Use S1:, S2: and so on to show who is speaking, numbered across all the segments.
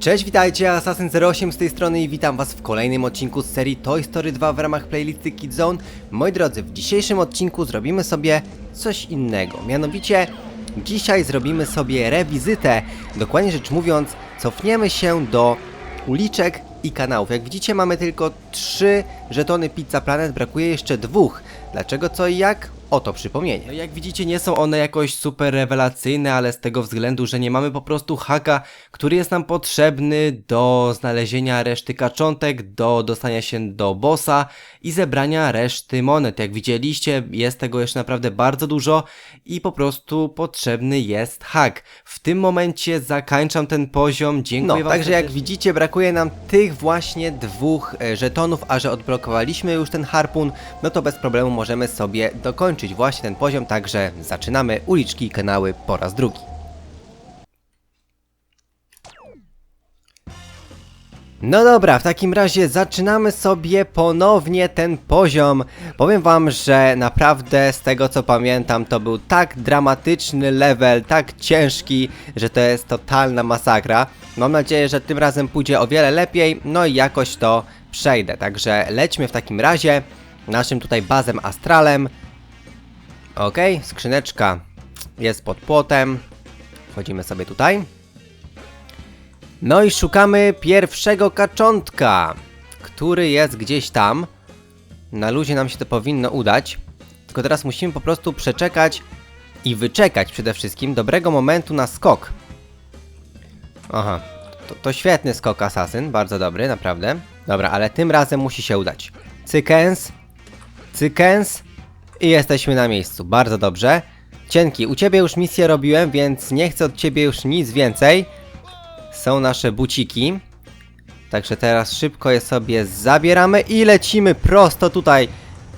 S1: Cześć, witajcie, Assassin08 z tej strony i witam was w kolejnym odcinku z serii Toy Story 2 w ramach playlisty Kidzone. Moi drodzy, w dzisiejszym odcinku zrobimy sobie coś innego, mianowicie dzisiaj zrobimy sobie rewizytę, dokładnie rzecz mówiąc, cofniemy się do uliczek i kanałów. Jak widzicie mamy tylko trzy żetony Pizza Planet, brakuje jeszcze dwóch. Dlaczego, co i jak? Oto przypomnienie. No jak widzicie nie są one jakoś super rewelacyjne, ale z tego względu, że nie mamy po prostu haka, który jest nam potrzebny do znalezienia reszty kaczątek, do dostania się do bossa i zebrania reszty monet. Jak widzieliście jest tego jeszcze naprawdę bardzo dużo i po prostu potrzebny jest hak. W tym momencie zakończam ten poziom, dziękuję
S2: No,
S1: wam Także jak widzicie brakuje nam tych właśnie dwóch e, żetonów, a że odblokowaliśmy już ten harpun, no to bez problemu możemy sobie dokończyć właśnie ten poziom, także zaczynamy uliczki i kanały po raz drugi. No dobra, w takim razie zaczynamy sobie ponownie ten poziom. Powiem wam, że naprawdę z tego co pamiętam to był tak dramatyczny level, tak ciężki, że to jest totalna masakra. Mam nadzieję, że tym razem pójdzie o wiele lepiej, no i jakoś to przejdę. Także lećmy w takim razie naszym tutaj bazem astralem. Okej, skrzyneczka jest pod płotem. Wchodzimy sobie tutaj. No i szukamy pierwszego kaczątka, który jest gdzieś tam. Na luzie nam się to powinno udać. Tylko teraz musimy po prostu przeczekać i wyczekać przede wszystkim dobrego momentu na skok. Aha, to, to świetny skok asasyn, bardzo dobry, naprawdę. Dobra, ale tym razem musi się udać. Cykens, cykens i jesteśmy na miejscu, bardzo dobrze. Cienki, u ciebie już misję robiłem, więc nie chcę od ciebie już nic więcej są nasze buciki. Także teraz szybko je sobie zabieramy i lecimy prosto tutaj.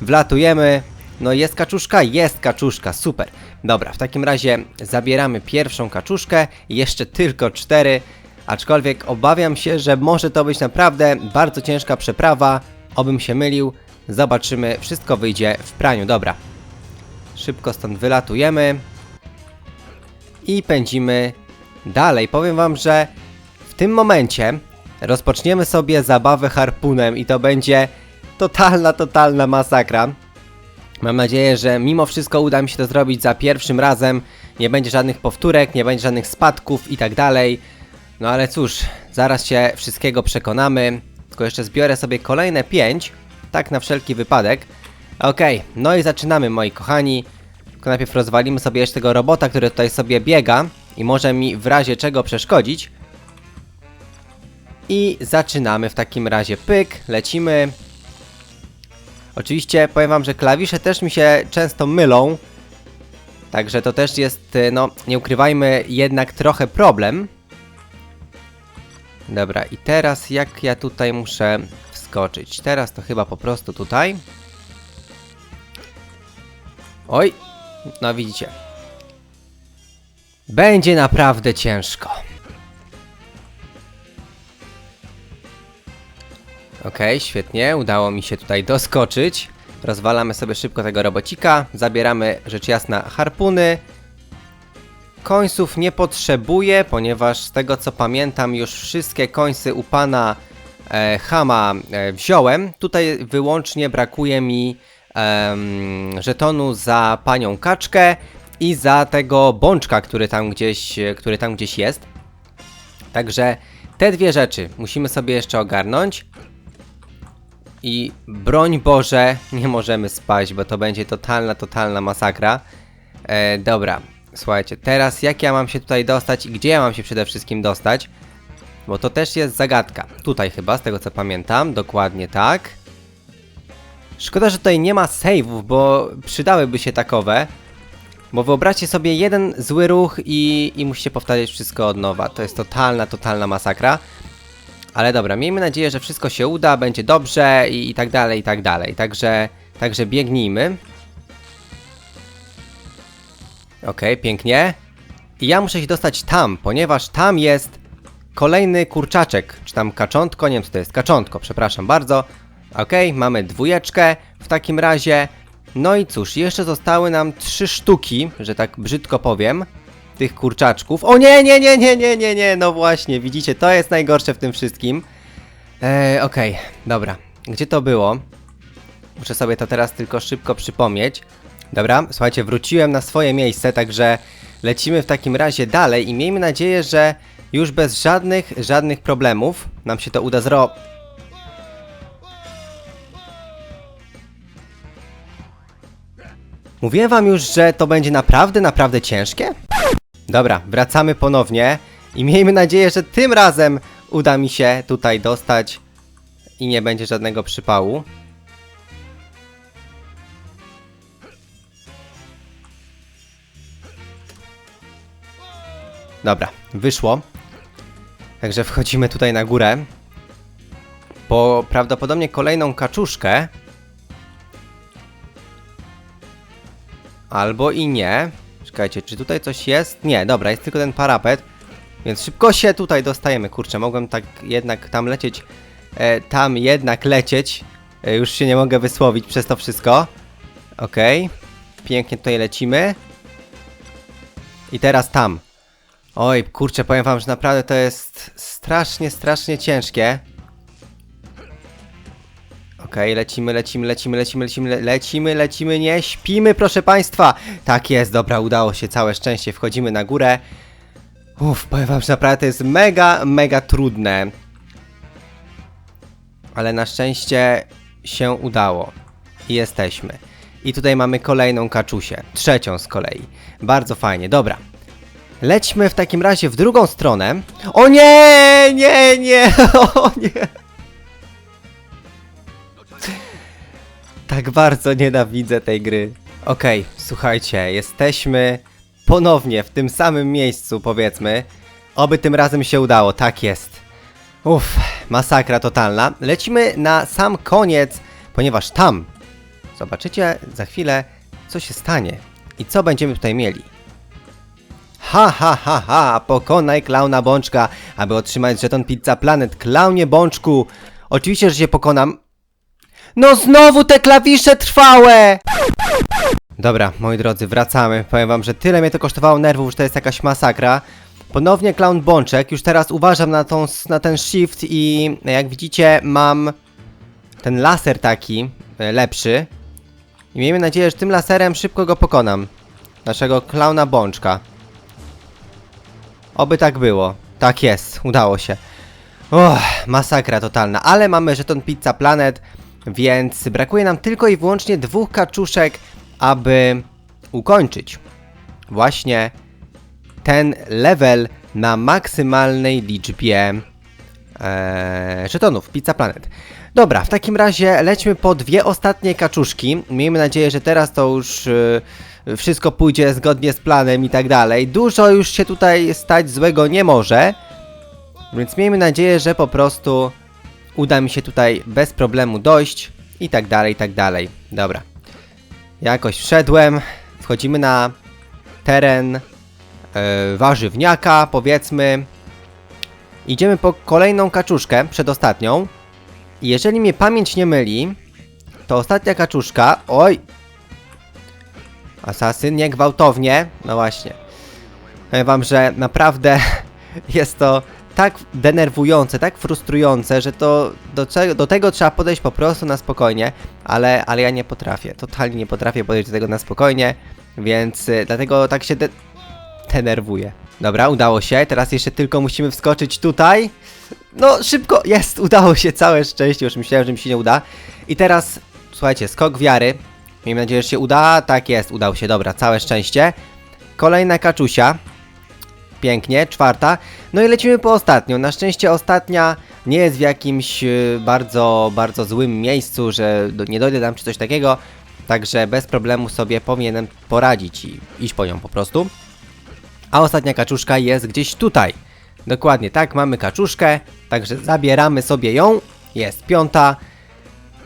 S1: Wlatujemy. No jest kaczuszka? Jest kaczuszka, super. Dobra, w takim razie zabieramy pierwszą kaczuszkę. Jeszcze tylko cztery. Aczkolwiek obawiam się, że może to być naprawdę bardzo ciężka przeprawa. Obym się mylił. Zobaczymy, wszystko wyjdzie w praniu. Dobra. Szybko stąd wylatujemy. I pędzimy dalej. Powiem wam, że w tym momencie rozpoczniemy sobie zabawę harpunem i to będzie totalna, totalna masakra. Mam nadzieję, że mimo wszystko uda mi się to zrobić za pierwszym razem. Nie będzie żadnych powtórek, nie będzie żadnych spadków i tak dalej. No ale cóż, zaraz się wszystkiego przekonamy. Tylko jeszcze zbiorę sobie kolejne 5, tak na wszelki wypadek. Okej, no i zaczynamy moi kochani. Tylko najpierw rozwalimy sobie jeszcze tego robota, który tutaj sobie biega i może mi w razie czego przeszkodzić. I zaczynamy w takim razie. Pyk, lecimy. Oczywiście powiem wam, że klawisze też mi się często mylą. Także to też jest, y, no, nie ukrywajmy, jednak trochę problem. Dobra, i teraz jak ja tutaj muszę Teraz to chyba po prostu tutaj. Oj, no widzicie. Będzie naprawdę ciężko. Okej, świetnie, udało mi się tutaj doskoczyć. Rozwalamy sobie szybko tego robocika, zabieramy rzecz jasna harpuny. Końców nie potrzebuję, ponieważ z tego co pamiętam już wszystkie końce u pana e, Hama e, wziąłem. Tutaj wyłącznie brakuje mi em, żetonu za panią kaczkę i za tego bączka, który tam gdzieś, który tam gdzieś jest. Także te dwie rzeczy musimy sobie jeszcze ogarnąć. I broń Boże, nie możemy spać, bo to będzie totalna, totalna masakra. E, dobra, słuchajcie, teraz jak ja mam się tutaj dostać i gdzie ja mam się przede wszystkim dostać? Bo to też jest zagadka. Tutaj chyba, z tego co pamiętam, dokładnie tak. Szkoda, że tutaj nie ma save'ów, bo przydałyby się takowe. Bo wyobraźcie sobie jeden zły ruch i, i musicie powtarzać wszystko od nowa. To jest totalna, totalna masakra. Ale dobra, miejmy nadzieję, że wszystko się uda, będzie dobrze i, i tak dalej, i tak dalej. Także, także biegnijmy. Okej, pięknie. I ja muszę się dostać tam, ponieważ tam jest kolejny kurczaczek, czy tam kaczątko, nie wiem co to jest, kaczątko, przepraszam bardzo. Okej, mamy dwójeczkę w takim razie. No i cóż, jeszcze zostały nam trzy sztuki, że tak brzydko powiem. tych kurczaczków. O nie, nie, nie, nie, nie, nie, nie, no właśnie, widzicie, to jest najgorsze w tym wszystkim. Eee, okej, dobra. Gdzie to było? Muszę sobie to teraz tylko szybko przypomnieć. Dobra, słuchajcie, wróciłem na swoje miejsce, także lecimy w takim razie dalej i miejmy nadzieję, że już bez żadnych, żadnych problemów nam się to uda zrobić. Mówiłem wam już, że to będzie naprawdę, naprawdę ciężkie? Dobra, wracamy ponownie i miejmy nadzieję, że tym razem uda mi się tutaj dostać i nie będzie żadnego przypału. Dobra, wyszło. Także wchodzimy tutaj na górę. Po prawdopodobnie kolejną kaczuszkę. Albo i nie. Czekajcie, czy tutaj coś jest? Nie, dobra, jest tylko ten parapet. Więc szybko się tutaj dostajemy. Kurczę, mogłem tak jednak tam lecieć. E, tam jednak lecieć. E, już się nie mogę wysłowić przez to wszystko. Okej. Pięknie tutaj lecimy. I teraz tam. Oj, kurczę, powiem wam, że naprawdę to jest strasznie, strasznie ciężkie. Okej, lecimy, lecimy, lecimy, lecimy, lecimy, le- lecimy, lecimy, nie śpimy, proszę państwa! Tak jest, dobra, udało się, całe szczęście, wchodzimy na górę. Uff, powiem wam, że naprawdę to jest mega, mega trudne. Ale na szczęście się udało. I jesteśmy. I tutaj mamy kolejną kaczusię, trzecią z kolei. Bardzo fajnie, dobra. Lećmy w takim razie w drugą stronę. O nie, nie, nie, o nie. Tak bardzo nienawidzę tej gry. Okej, słuchajcie, jesteśmy ponownie w tym samym miejscu, powiedzmy. Oby tym razem się udało, tak jest. Uff, masakra totalna. Lecimy na sam koniec, ponieważ tam, zobaczycie za chwilę, co się stanie i co będziemy tutaj mieli. Ha, ha, ha, ha, pokonaj klauna bączka, aby otrzymać żeton Pizza Planet. Klaunie bączku, oczywiście, że się pokonam. No znowu te klawisze trwałe! Dobra, moi drodzy, wracamy. Powiem wam, że tyle mnie to kosztowało nerwów, że to jest jakaś masakra. Ponownie Clown Bączek, już teraz uważam na, tą, na ten shift i jak widzicie mam ten laser taki e, lepszy. I miejmy nadzieję, że tym laserem szybko go pokonam. Naszego Klauna Bączka. Oby tak było. Tak jest, udało się. Masakra totalna, ale mamy żeton Pizza Planet, więc brakuje nam tylko i wyłącznie dwóch kaczuszek, aby ukończyć właśnie ten level na maksymalnej liczbie ee, żetonów Pizza Planet. Dobra, w takim razie lećmy po dwie ostatnie kaczuszki. Miejmy nadzieję, że teraz to już e, wszystko pójdzie zgodnie z planem i tak dalej. Dużo już się tutaj stać złego nie może. Więc miejmy nadzieję, że po prostu uda mi się tutaj bez problemu dojść i tak dalej, i tak dalej. Dobra. Jakoś wszedłem. Wchodzimy na teren e, warzywniaka, powiedzmy. Idziemy po kolejną kaczuszkę, przedostatnią. Jeżeli mnie pamięć nie myli, to ostatnia kaczuszka... Oj! Asasyn, nie gwałtownie. No właśnie. Powiem wam, że naprawdę jest to tak denerwujące, tak frustrujące, że to do, do tego trzeba podejść po prostu na spokojnie, ale, ale ja nie potrafię, totalnie nie potrafię podejść do tego na spokojnie, więc y, dlatego tak się de denerwuję. Dobra, udało się, teraz jeszcze tylko musimy wskoczyć tutaj. No, szybko, jest, udało się, całe szczęście, już myślałem, że mi się nie uda. I teraz, słuchajcie, skok wiary. Miejmy nadzieję, że się uda. Tak jest, udał się, dobra, całe szczęście. Kolejna kaczusia. Pięknie, czwarta. No i lecimy po ostatnią. Na szczęście ostatnia nie jest w jakimś y, bardzo, bardzo złym miejscu, że nie dojdę tam czy coś takiego. Także bez problemu sobie powinienem poradzić i iść po nią po prostu. A ostatnia kaczuszka jest gdzieś tutaj. Dokładnie tak, mamy kaczuszkę, także zabieramy sobie ją. Jest piąta.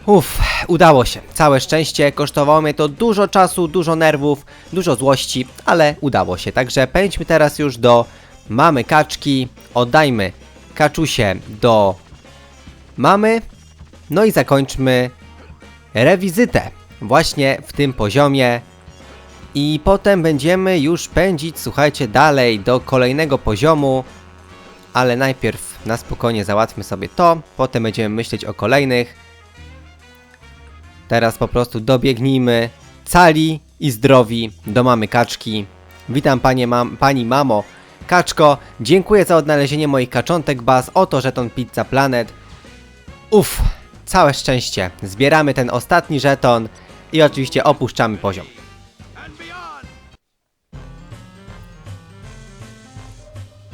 S1: Uff, udało się. Całe szczęście. Kosztowało mnie to dużo czasu, dużo nerwów, dużo złości, ale udało się. Także pędźmy teraz już do mamy kaczki. Oddajmy kaczusie do mamy. No i zakończmy rewizytę właśnie w tym poziomie. I potem będziemy już pędzić, słuchajcie, dalej do kolejnego poziomu. Ale najpierw na spokojnie załatwmy sobie to, potem będziemy myśleć o kolejnych. Teraz po prostu dobiegnijmy cali i zdrowi do mamy kaczki. Witam panie mam, pani mamo. Kaczko, dziękuję za odnalezienie moich kaczątek baz. Oto żeton Pizza Planet. Uff, całe szczęście. Zbieramy ten ostatni żeton i oczywiście opuszczamy poziom.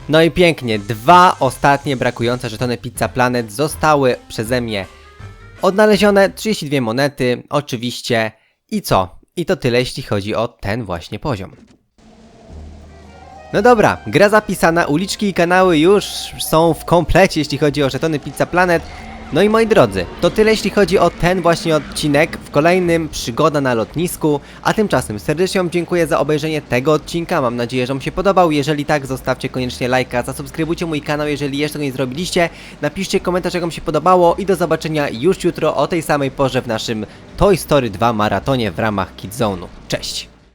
S1: No i pięknie, dwa ostatnie brakujące żetony Pizza Planet zostały przeze mnie odnalezione, 32 monety, oczywiście. I co? I to tyle, jeśli chodzi o ten właśnie poziom. No dobra, gra zapisana, uliczki i kanały już są w komplecie, jeśli chodzi o żetony Pizza Planet. No i moi drodzy, to tyle jeśli chodzi o ten właśnie odcinek. W kolejnym przygoda na lotnisku. A tymczasem serdecznie Wam dziękuję za obejrzenie tego odcinka. Mam nadzieję, że Wam się podobał. Jeżeli tak, zostawcie koniecznie lajka, zasubskrybujcie mój kanał, jeżeli jeszcze tego nie zrobiliście. Napiszcie komentarz, jak Wam się podobało i do zobaczenia już jutro o tej samej porze w naszym Toy Story 2 maratonie w ramach Kidzone'u. Cześć!